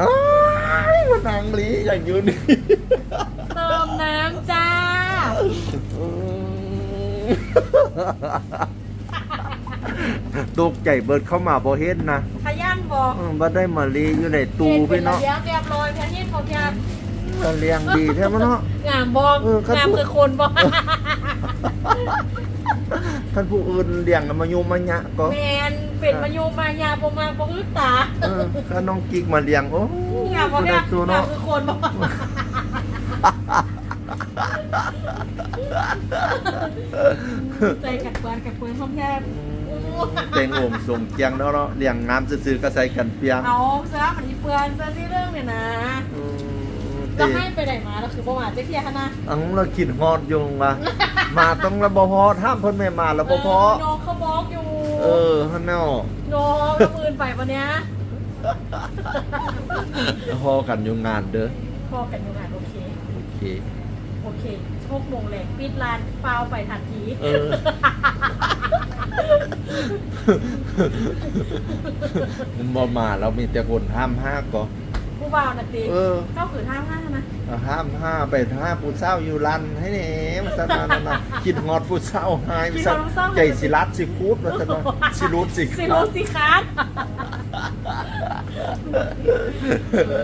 อ้ายมานางลีอย่างยืนนี่เติมน้ำจ้า อืมตกใจเบิดเข้ามาบ่เห็นนะขยันบอกอืมบ่ได้มาลีอยู่ในตู้พี่เนาะเลี้ยงเรียบร้อยแพทย์เขาพยายามเลี้ยงดีแท้มั้เนาะ งามบอกเออครับ งามคือคนบอกท่านผู้อื่นเลี้ยงกันมายุมายะก็ แมน เป็นมายูมายาบมาบอึดตาเออถ้าน้องกิ๊กมาเลี้ยงโอ้งามบอกผู้ใดงามสู้งามเนาะคือคนบอกใจกัดเปื้อนกัดเปื้อนพร้อมแทบเต็งโอ่งส่งเจียงเนาะเนาะเลี้ยงน้ำซื่อๆก็ใส่กันเปียงเอาซะมันมีเปื้อนซะที่เรื่องเนี่ยนะอืมจะตีให้ไปไหนมาเราคือประวัติเจ๊เคียร์นะอังเราคิดฮอดอยู่ว่ามาต้องระบพอห้ามเพิ่นไม่มาระบพอน้องเขาบอกอยู่ เออฮันเนาะน้องแล้วมืนไปวันเนี้ยพอกันอยู่งานเด้อพอกันอยู่งานโอเค โอเค โอเคโชคโมงแรงปิดร้านเปล่าไปทันทีเออ มันบ่มาเรามีแต่คนห้ามห้าก็ ผู้บ่าวนาตีเออก็คือท่าห้านะห้ามห้าไปห้าผู้เศร้าอยู่รันให้แหน่มาสนานนะคิดฮอดผู้เศร้าหายมาสนใจสิรัดสิคูดมาสนานสิรุดสิสิครัรู้บสิคะ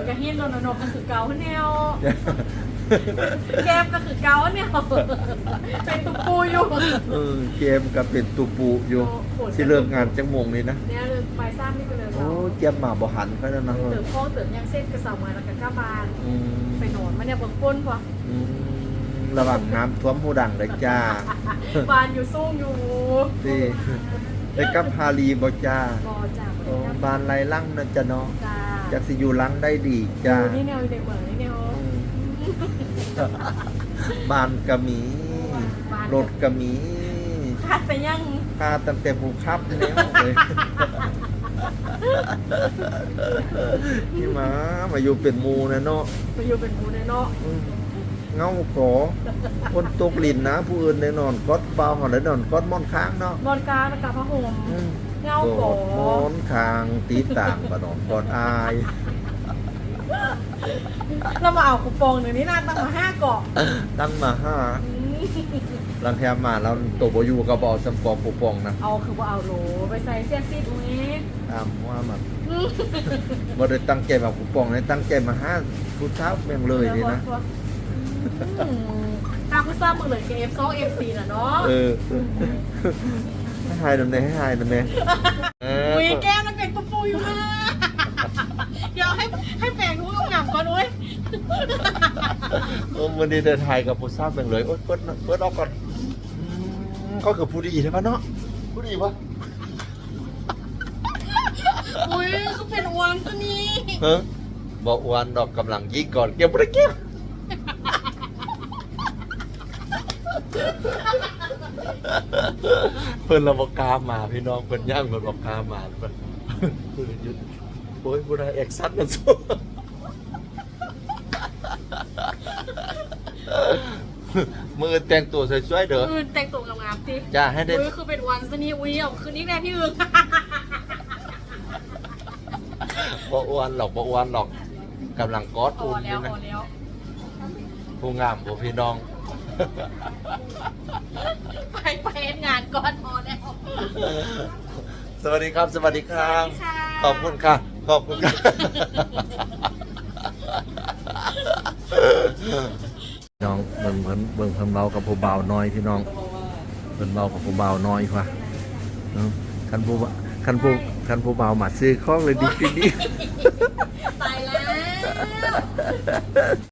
กระหินโนโนโนก็คือเกาแนวแก้มก็คือเกาแนวเป็นตุ๊กปูอยู่เออเกมกับเป็นตูปูอยู่สิเลิกงานจังโมงนี้นะเนี่ยเลยไปสร้างนี่ไปเลยโอ้เราเกมมาบ่หันเขาแล้วนะเติมข้อเติมยังเส้นกระเสามาแล้วก็กระบาลอืมไปนอนมาเนี่ยเบิ่งก้นพออืม ระหว่างน้ำท่วมหูดังเลยจ้าบานอยู่สู้อยู่สิได้กับฮาลีบ่จ้าบอจ้าโอ้บานไรลั่งนะจ๊ะเนาะจ้าจักสิอยู่ลังได้ดีจ้านี่แนวเด็กเหมือนนี่แนวอืมบ้านก็มีบ้านรถก็มีขาดไปยังพาตั้งแต่ผู้ขับแล้วเลยนี่มามาอยู่เป็นหมูนะเนาะไปอยู่เป็นหมูในเนาะอืม เงาขอคนตกลินนะ ผู้อื่นได้นอนกอดเบาหอได้นอนกอดม่อนค้างเนาะบอลกาแล้วกับพระห่มอืมเงากโกอดม่อนค้างตีต่างกระนอนกอดอายเรามาเอาคูปองหนึ่งนี่นะตั้งมาห้าเกาะตั้งมาห้าอืมลังแทมาแล้วตัวบอยู่กับบอสำกอบผู้ปองนะเอาคือว่าเอาโหลไปใส่เสื้อซีดอุ้ยตามว่ามันบ่ได้ตั้งใจมาผู้ปองเลยตั้งใจมาห้าผู้เช้าเมียงเลยนี่นะอืม ตามผู้ทราบมึงเลยเกมสองเอฟซีน่ะเนาะเออให้หายดำเนให้หายดำเนเอออุ้ยแก้มมันเป็นปูปูอยู่นะเดี๋ยวให้ให้แปลงรู้งามก่อนอุ้ยเออวันนี้เดินไทยกับผู้ทราบเมียงเลยโอ๊ยเปิดเปิดออกก่อนอืมก็คือผู้ดีใช่ปะเนาะผู้ดีปะอุ้ยก็เป็นอวนซะนี่ เฮ้บอกวันดอกกำลังยิงก่อนเก็บบ่ไปเก็บ เพิ่นเราบอกกล้ามาพี่น้องเพิ่นย่างเพิ่นบอกกล้ามาเพิ่นเพิ่นหยุดโอ้ยบ่ได้แอกซัดมันสู้มือแต่งตัวสวยๆเด้ออือแต่งตัวงามๆสิจ้าให้ได้อุ้ยคือเป็นอวนซะนี่อุ้ยเอาคืนนี้แน่พี่อึงบ่อ้วนหรอกบ่อ้วนหรอกกำลังกอดพออุ่นอแล้วยู่พนะอแล้ว ผู้งามบ่พี่น้อง ไปไปเฮ็ดงานก่อนพอแล้วสวัสดีครับ สวัสดีครับสวัสดีค่ะขอบคุณค่ะ ขอบคุณค่ะ น้องเบิ่งเพิ่นเบิ่งเพิ่นเบากับผู้เบาน้อยพี่น้องเพิ่นเบากับผู้เบาน้อยกว่าเนาะคันผู้คันผู้คันผู้เบามาซื้อของเลยดีดีตายแล้ว